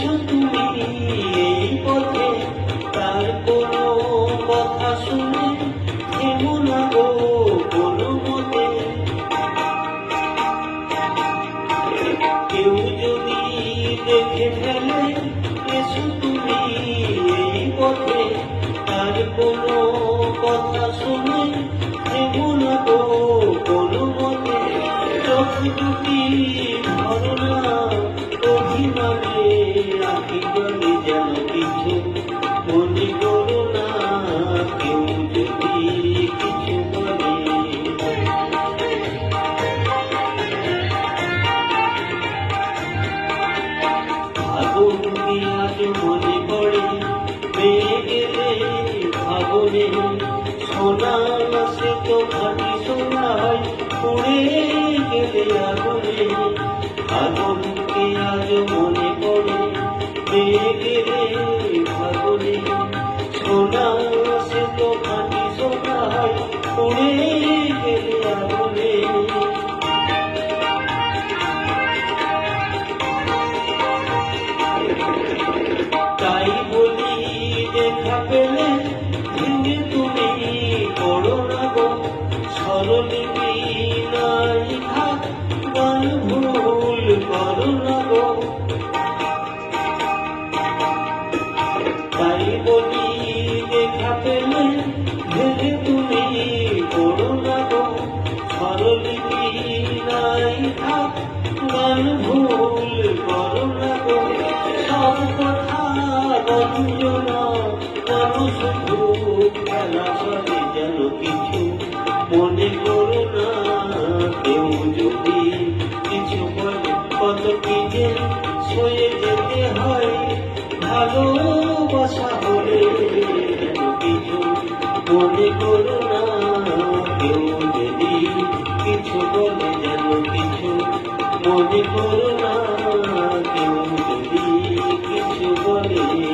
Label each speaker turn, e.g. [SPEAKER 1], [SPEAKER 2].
[SPEAKER 1] এই পথে, তার কোনো কথা শুনে থেমো না গো কোনো মতে কেউ যদি দেখে ফেলে, এসো তুমি এই পথে, তার কোনো কথা শুনে থেমো না গো কোনো মতে চোখ দুটি ভরো মনে পড়ে পেয়ে গেলে আগুনে সোনা সে তো খাটি সোনায় পুড়ে গেলে আগুনে আগুন কি আজ মনে পড়ে? পেয়ে গেলে স্মরণিপি নাই গান ভুল করো না গো। তাই দেখা পেলে ভেঙে তুমি করো না গো। গান ভুল করো না গো। সব কথা রঞ্জনা মানুষ খুব খেলা করে যেন কিছু নদীকে সয়ে যেতে হয়। ভালোবাসা হলে কিছু মনে করো না, কেউ যদি কিছু বলে যেন কিছু কিছু বলে